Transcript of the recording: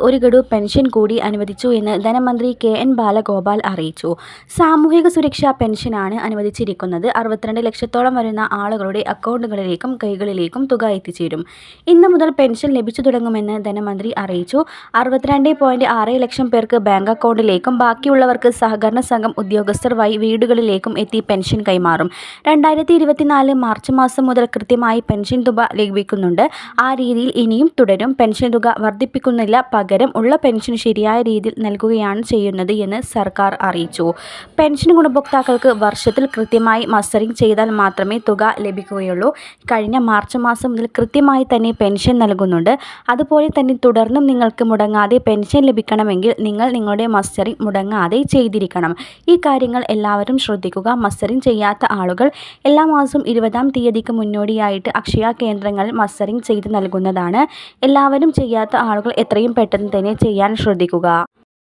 ഒരു ഗഡു പെൻഷൻ കൂടി അനുവദിച്ചു എന്ന് ധനമന്ത്രി കെ എൻ ബാലഗോപാൽ അറിയിച്ചു. സാമൂഹിക സുരക്ഷാ പെൻഷനാണ് അനുവദിച്ചിരിക്കുന്നത്. അറുപത്തിരണ്ട് ലക്ഷത്തോളം വരുന്ന ആളുകളുടെ അക്കൗണ്ടുകളിലേക്കും കൈകളിലേക്കും തുക എത്തിച്ചേരും. ഇന്ന് മുതൽ പെൻഷൻ ലഭിച്ചു തുടങ്ങുമെന്ന് ധനമന്ത്രി അറിയിച്ചു. അറുപത്തിരണ്ട് പോയിന്റ് ആറ് ലക്ഷം പേർക്ക് ബാങ്ക് അക്കൗണ്ടിലേക്കും ബാക്കിയുള്ളവർക്ക് സഹകരണ സംഘം ഉദ്യോഗസ്ഥർ വഴി വീടുകളിലേക്കും എത്തി പെൻഷൻ കൈമാറും. രണ്ടായിരത്തി ഇരുപത്തിനാല് മാർച്ച് മാസം മുതൽ കൃത്യമായി പെൻഷൻ തുക ലഭിക്കുന്നുണ്ട്. ആ രീതിയിൽ ഇനിയും തുടരും. പെൻഷൻ തുക വർധിപ്പിക്കുന്നില്ല. പകരം ഉള്ള പെൻഷൻ ശരിയായ രീതിയിൽ നൽകുകയാണ് ചെയ്യുന്നത് എന്ന് സർക്കാർ അറിയിച്ചു. പെൻഷൻ ഗുണഭോക്താക്കൾക്ക് വർഷത്തിൽ കൃത്യമായി മസ്റ്ററിങ് ചെയ്താൽ മാത്രമേ തുക ലഭിക്കുകയുള്ളൂ. കഴിഞ്ഞ മാർച്ച് മാസം മുതൽ കൃത്യമായി തന്നെ പെൻഷൻ നൽകുന്നുണ്ട്. അതുപോലെ തന്നെ തുടർന്നും നിങ്ങൾക്ക് മുടങ്ങാതെ പെൻഷൻ ലഭിക്കണമെങ്കിൽ നിങ്ങൾ നിങ്ങളുടെ മസ്റ്ററിങ് മുടങ്ങാതെ ചെയ്തിരിക്കണം. ഈ കാര്യങ്ങൾ എല്ലാവരും ശ്രദ്ധിക്കുക. മസ്റ്ററിങ് ചെയ്യാത്ത ആളുകൾ എല്ലാ മാസവും ഇരുപതാം തീയതിക്ക് മുന്നോടിയായിട്ട് അക്ഷയ കേന്ദ്രങ്ങളിൽ മസ്റ്ററിങ് ചെയ്ത് നൽകുന്നതാണ്. എല്ലാവരും ചെയ്യാത്ത ആളുകൾ എത്രയും പെട്ടെന്ന് തന്നെ ചെയ്യാൻ ശ്രദ്ധിക്കുക.